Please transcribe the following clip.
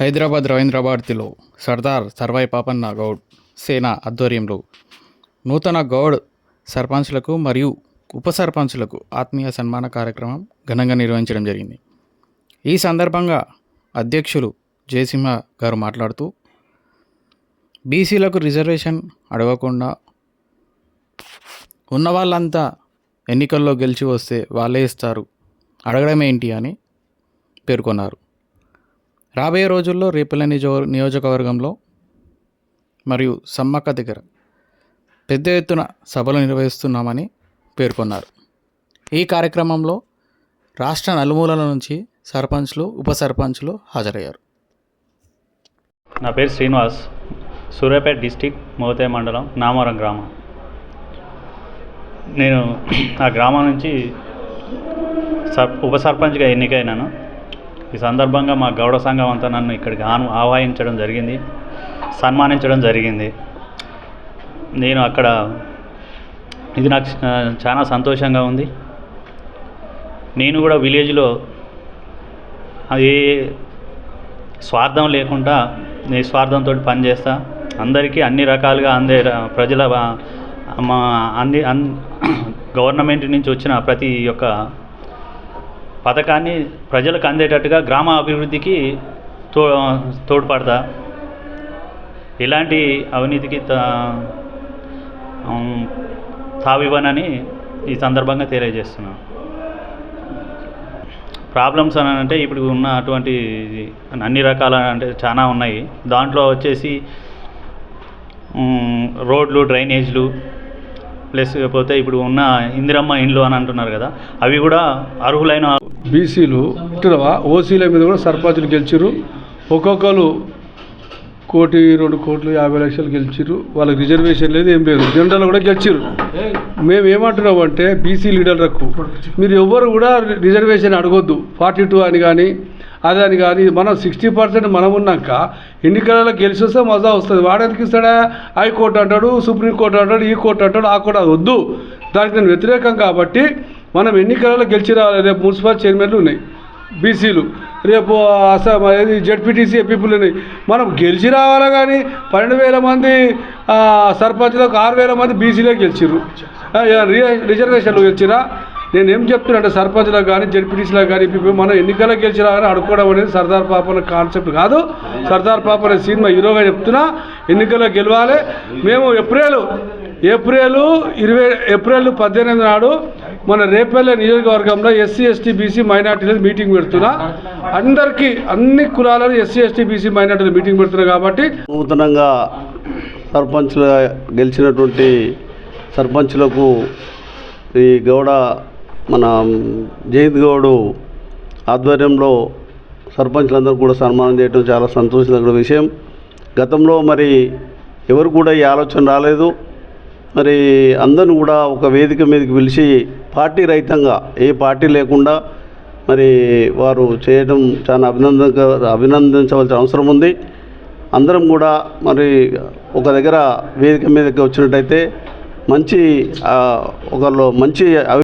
హైదరాబాద్ రవీంద్రభారతిలో సర్దార్ సర్వాయి పాపన్న గౌడ్ సేన ఆధ్వర్యంలో నూతన గౌడ్ సర్పంచ్లకు మరియు ఉప సర్పంచ్లకు ఆత్మీయ సన్మాన కార్యక్రమం ఘనంగా నిర్వహించడం జరిగింది. ఈ సందర్భంగా అధ్యక్షులు జయసింహ గారు మాట్లాడుతూ బీసీలకు రిజర్వేషన్ అడగకుండా ఉన్న వాళ్ళంతా ఎన్నికల్లో గెలిచి వస్తే వాళ్ళే ఇస్తారు అడగడం ఏంటి అని పేర్కొన్నారు. రాబోయే రోజుల్లో రేపల్ల నిజో నియోజకవర్గంలో మరియు సమ్మక్క దగ్గర పెద్ద ఎత్తున సభలు నిర్వహిస్తున్నామని పేర్కొన్నారు. ఈ కార్యక్రమంలో రాష్ట్ర నలుమూలల నుంచి సర్పంచ్లు ఉప సర్పంచ్లు హాజరయ్యారు. నా పేరు శ్రీనివాస్. సూర్యాపేట డిస్టిక్ మోతే మండలం నామవరం గ్రామం. నేను ఆ గ్రామం నుంచి సర్ ఉప సర్పంచ్గా ఎన్నికైనాను. ఈ సందర్భంగా మా గౌడ సంఘం అంతా నన్ను ఇక్కడికి ఆహ్వా ఆహ్వానించడం జరిగింది సన్మానించడం జరిగింది. నేను అక్కడ ఇది నాకు చాలా సంతోషంగా ఉంది. నేను కూడా విలేజ్లో అది స్వార్థం లేకుండా నిస్వార్థంతో పనిచేస్తా. అందరికీ అన్ని రకాలుగా అందే ప్రజల మా అన్ని అన్ గవర్నమెంట్ నుంచి వచ్చిన ప్రతి ఒక్క పథకాన్ని ప్రజలకు అందేటట్టుగా గ్రామ అభివృద్ధికి తో తోడ్పడతా. ఎలాంటి అవినీతికి తా తావివ్వనని ఈ సందర్భంగా తెలియజేస్తున్నాను ప్రాబ్లమ్స్ అని అంటే ఇప్పుడు ఉన్న అటువంటి అన్ని రకాల అంటే చాలా ఉన్నాయి. దాంట్లో వచ్చేసి రోడ్లు డ్రైనేజ్లు ప్లస్ పోతే ఇప్పుడు ఉన్న ఇందిరమ్మ ఇండ్లు అని అంటున్నారు కదా అవి కూడా అర్హులైన బీసీలు ఇటువా ఓసీల మీద కూడా సర్పంచులు గెలిచిర్రు. ఒక్కొక్కరు కోటి రెండు కోట్లు యాభై లక్షలు గెలిచిర్రు. వాళ్ళకి రిజర్వేషన్ లేదు ఏం లేదు. జనరల్ కూడా గెలిచిర్రు. మేము ఏమంటున్నాం అంటే బీసీ లీడర్లకు మీరు ఎవ్వరు కూడా రిజర్వేషన్ అడగొద్దు. ఫార్టీ టూ అని కానీ అదే అని కానీ మనం సిక్స్టీ పర్సెంట్ మనం ఉన్నాక ఎన్నికలలో గెలిచి వస్తే మజా వస్తుంది. వాడు ఎందుకు ఇస్తాడా? హైకోర్టు అంటాడు సుప్రీంకోర్టు అంటాడు ఈ కోర్టు అంటాడు ఆ కోర్టు అది వద్దు. దానికి నేను వ్యతిరేకం కాబట్టి మనం ఎన్నికలలో గెలిచి రావాలి రేపు మున్సిపల్ చైర్మన్లు ఉన్నాయి బీసీలు. రేపు అసలు ఏది జడ్పీటీసీ పీపుల్ ఉన్నాయి. మనం గెలిచి రావాలా కానీ పన్నెండు వేల మంది సర్పంచ్లకు ఆరు వేల మంది బీసీలే గెలిచిర్రు. రిజర్వేషన్లు గెలిచిరా? నేను ఏం చెప్తున్నా అంటే సర్పంచ్లకు కానీ జడ్పీటీసీలకు కానీ పీపుల్ మనం ఎన్నికల్లో గెలిచి రావాలని అడుకోవడం అనేది సర్దార్ పాపన కాన్సెప్ట్ కాదు. సర్దార్ పాప అనే సినిమా హీరోగా చెప్తున్నా ఎన్నికల్లో గెలవాలి. మేము ఏప్రిల్ ఏప్రిల్ ఇరవై ఏప్రిల్ పద్దెనిమిది నాడు మన రేపల్లె నియోజకవర్గంలో ఎస్సీ ఎస్టీ బీసీ మైనార్టీల మీటింగ్ పెడుతున్నా. అందరికీ అన్ని కులాలను ఎస్సీ ఎస్టీ బీసీ మైనార్టీల మీటింగ్ పెడుతున్నా కాబట్టి. నూతనంగా సర్పంచ్లుగా గెలిచినటువంటి సర్పంచ్లకు ఈ గౌడ మన జయంత్ గౌడు ఆధ్వర్యంలో సర్పంచ్లందరూ కూడా సన్మానం చేయడం చాలా సంతోషకర విషయం. గతంలో మరి ఎవరు కూడా ఈ ఆలోచన రాలేదు. మరి అందరిని కూడా ఒక వేదిక మీదకి పిలిచి పార్టీ రహితంగా ఏ పార్టీ లేకుండా మరి వారు చేయడం చాలా అభినందన అభినందించవలసిన అవసరం ఉంది. అందరం కూడా మరి ఒక దగ్గర వేదిక మీదకి వచ్చినట్టయితే మంచి ఒకరిలో ఒకళ్ళు మంచి అవి